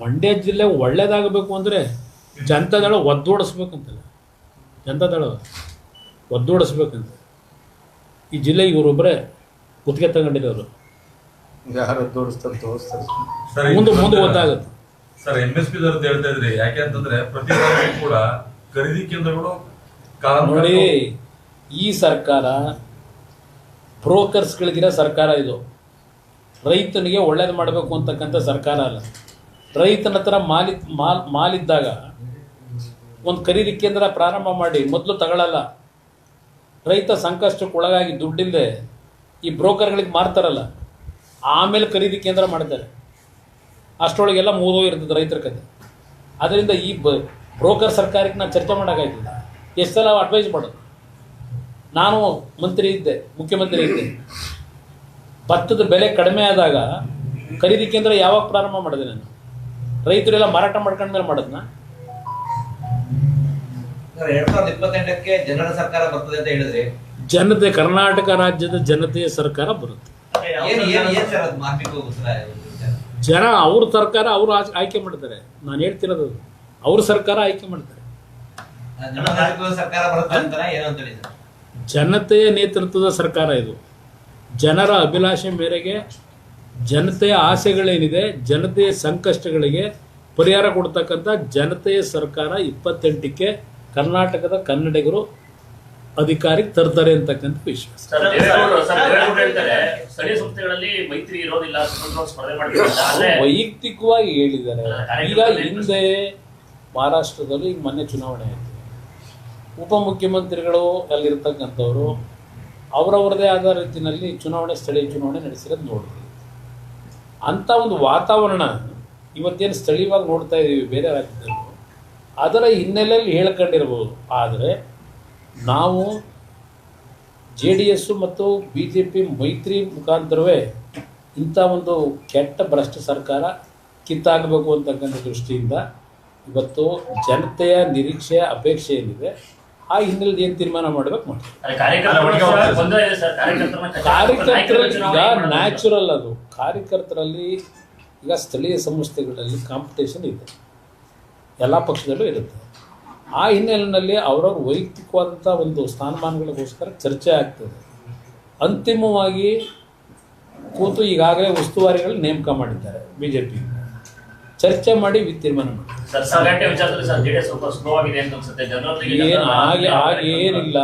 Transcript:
ಮಂಡ್ಯ ಜಿಲ್ಲೆ ಒಳ್ಳೇದಾಗಬೇಕು ಅಂದರೆ ಜನತಾದಳ ಒದ್ದೋಡಿಸ್ಬೇಕಂತಲ್ಲ. ಜನತಾದಳ ಒದ್ದೋಡಿಸ್ಬೇಕಂತ. ಈ ಜಿಲ್ಲೆ ಇವರೊಬ್ಬರೇ ಗುತ್ತಿಗೆ ತಗೊಂಡಿರೋರು. ಯಾರು ತೋರಿಸ್ತಾರೆ ತೋರಿಸ್ತಾರೆ. ಸರ್ ಮುಂದೆ ಮುಂದೆ ಗೊತ್ತಾಗುತ್ತೆ ಸರ್ ಎಂ ಎಸ್ ಪಿ ದರ್ದು ಹೇಳ್ತಾ ಇದ್ರಿ ಯಾಕೆ ಅಂತಂದ್ರೆ ಪ್ರತಿ ರಾಜ್ಯಕ್ಕೂ ಕೂಡ ಖರೀದಿ ಕೇಂದ್ರಗಳು ಕಾಲಾನುಕಾಲ ನೋಡಿ ಈ ಸರ್ಕಾರ ಬ್ರೋಕರ್ಸ್ಗಳಿಗಿರೋ ಸರ್ಕಾರ ಇದು. ರೈತನಿಗೆ ಒಳ್ಳೇದು ಮಾಡಬೇಕು ಅಂತಕ್ಕಂಥ ಸರ್ಕಾರ ಅಲ್ಲ. ರೈತನ ಹತ್ರ ಮಾಲಿ, ಮಾಲ್, ಮಾಲಿದ್ದಾಗ ಒಂದು ಖರೀದಿ ಕೇಂದ್ರ ಪ್ರಾರಂಭ ಮಾಡಿ, ಮೊದಲು ತಗೊಳ್ಳಲ್ಲ ರೈತ ಸಂಕಷ್ಟಕ್ಕೆ ಒಳಗಾಗಿ ದುಡ್ಡಿಲ್ಲದೆ ಈ ಬ್ರೋಕರ್ಗಳಿಗೆ ಮಾರ್ತಾರಲ್ಲ, ಆಮೇಲೆ ಖರೀದಿ ಕೇಂದ್ರ ಮಾಡ್ತಾರೆ. ಅಷ್ಟರೊಳಗೆಲ್ಲ ಇರ್ತದೆ ರೈತರ ಕತೆ. ಅದರಿಂದ ಈ ಬ, ಬ್ರೋಕರ್ ಸರ್ಕಾರಕ್ಕೆ ನಾನು ಚರ್ಚೆ ಮಾಡೋಕ್ಕಾಗ್ತಿಲ್ಲ ಎಷ್ಟು ಸಲ ಅಡ್ವೈಸ್ ಮಾಡೋದು ನಾನು ಮಂತ್ರಿ ಇದ್ದೆ, ಮುಖ್ಯಮಂತ್ರಿ ಇದ್ದೆ. ಭತ್ತದ ಬೆಲೆ ಕಡಿಮೆ ಆದಾಗ ಖರೀದಿ ಕೇಂದ್ರ ಯಾವಾಗ ಪ್ರಾರಂಭ ಮಾಡಿದೆ ನಾನು? ರೈತರೆಲ್ಲ ಮಾರಾಟ ಮಾಡ್ಕೊಂಡ ಮೇಲೆ ಸರ್ ಎರಡ್ ಸಾವಿರದ ಇಪ್ಪತ್ತೆಂಟಕ್ಕೆ ಜನರ ಸರ್ಕಾರ ಬರ್ತದೆ ಅಂತ ಹೇಳಿದ್ರೆ. ಜನತೆ ಕರ್ನಾಟಕ ರಾಜ್ಯದ ಜನತೆಯ ಸರ್ಕಾರ ಬರುತ್ತೆ. ಏನ್ ಏನ್ ಏನ್ ಸರ್ ಅದು ಮಾರ್ಮಿಕ ಉತ್ತರ ಜನ ಅವ್ರ ಸರ್ಕಾರ ಅವರು ಆಯ್ಕೆ ಮಾಡ್ತಾರೆ. ನಾನು ಹೇಳ್ತಿರೋದು. ಅವ್ರ ಸರ್ಕಾರ ಆಯ್ಕೆ ಮಾಡ್ತಾರೆ. ಆ ಜನರ ನೇತೃತ್ವದ ಸರ್ಕಾರ ಬರುತ್ತೆ ಅಂತಾನೆ ಏನೋ ಅಂತ ಹೇಳಿದ್ರು. ಜನತೆಯ ನೇತೃತ್ವದ ಸರ್ಕಾರ ಇದು. ಜನರ ಅಭಿಲಾಷೆ ಮೇರೆಗೆ ಜನತೆಯ ಆಸೆಗಳೇನಿದೆ ಜನತೆಯ ಸಂಕಷ್ಟಗಳಿಗೆ ಪರಿಹಾರ ಕೊಡ್ತಕ್ಕಂಥ ಜನತೆಯ ಸರ್ಕಾರ ಇಪ್ಪತ್ತೆಂಟಕ್ಕೆ ಕರ್ನಾಟಕದ ಕನ್ನಡಿಗರು ಅಧಿಕಾರಿಗೆ ತರ್ತಾರೆ ಅಂತಕ್ಕಂಥ ವಿಶ್ವಾಸ. ವೈಯಕ್ತಿಕವಾಗಿ ಹೇಳಿದ್ದಾರೆ. ಈಗ ಹಿಂದೆ ಮಹಾರಾಷ್ಟ್ರದಲ್ಲಿ ಈಗ ಮೊನ್ನೆ ಚುನಾವಣೆ ಆಯಿತು. ಉಪಮುಖ್ಯಮಂತ್ರಿಗಳು ಅಲ್ಲಿರ್ತಕ್ಕಂಥವ್ರು ಅವರವರದೇ ಆದ ರೀತಿಯಲ್ಲಿ ಚುನಾವಣೆ ಸ್ಥಳೀಯ ಚುನಾವಣೆ ನಡೆಸಿರೋದು ನೋಡಿದ್ವಿ. ಅಂಥ ಒಂದು ವಾತಾವರಣ ಇವತ್ತೇನು ಸ್ಥಳೀಯವಾಗಿ ನೋಡ್ತಾ ಇದ್ದೀವಿ ಬೇರೆ ರಾಜ್ಯದಲ್ಲಿ. ಅದರ ಹಿನ್ನೆಲೆಯಲ್ಲಿ ಹೇಳ್ಕೊಂಡಿರ್ಬೋದು. ಆದರೆ ನಾವು ಜೆ ಡಿ ಎಸ್ಸು ಮತ್ತು ಬಿ ಜೆ ಪಿ ಮೈತ್ರಿ ಮುಖಾಂತರವೇ ಇಂಥ ಒಂದು ಕೆಟ್ಟ ಭ್ರಷ್ಟ ಸರ್ಕಾರ ಕಿತ್ತಾಗಬೇಕು ಅಂತಕ್ಕಂಥ ದೃಷ್ಟಿಯಿಂದ ಇವತ್ತು ಜನತೆಯ ನಿರೀಕ್ಷೆ ಅಪೇಕ್ಷೆ ಏನಿದೆ ಆ ಹಿನ್ನೆಲೆಯಲ್ಲಿ ಏನು ತೀರ್ಮಾನ ಮಾಡಬೇಕು ಕಾರ್ಯಕರ್ತರ ಕಾರ್ಯಕರ್ತರಲ್ಲಿ. ನ್ಯಾಚುರಲ್ ಅದು. ಕಾರ್ಯಕರ್ತರಲ್ಲಿ ಈಗ ಸ್ಥಳೀಯ ಸಂಸ್ಥೆಗಳಲ್ಲಿ ಕಾಂಪಿಟೇಷನ್ ಇದೆ. ಎಲ್ಲ ಪಕ್ಷದಲ್ಲೂ ಇರುತ್ತೆ. ಆ ಹಿನ್ನೆಲೆಯಲ್ಲಿ ಅವರವ್ರ ವೈಯಕ್ತಿಕವಾದಂಥ ಒಂದು ಸ್ಥಾನಮಾನಗಳಿಗೋಸ್ಕರ ಚರ್ಚೆ ಆಗ್ತದೆ. ಅಂತಿಮವಾಗಿ ಕೂತು ಈಗಾಗಲೇ ಉಸ್ತುವಾರಿಗಳು ನೇಮಕ ಮಾಡಿದ್ದಾರೆ ಬಿ ಜೆ ಪಿ ಚರ್ಚೆ ಮಾಡಿ ತೀರ್ಮಾನ ಮಾಡಿ. ಆಗೇನಿಲ್ಲ ಏನು ಏನಿಲ್ಲ.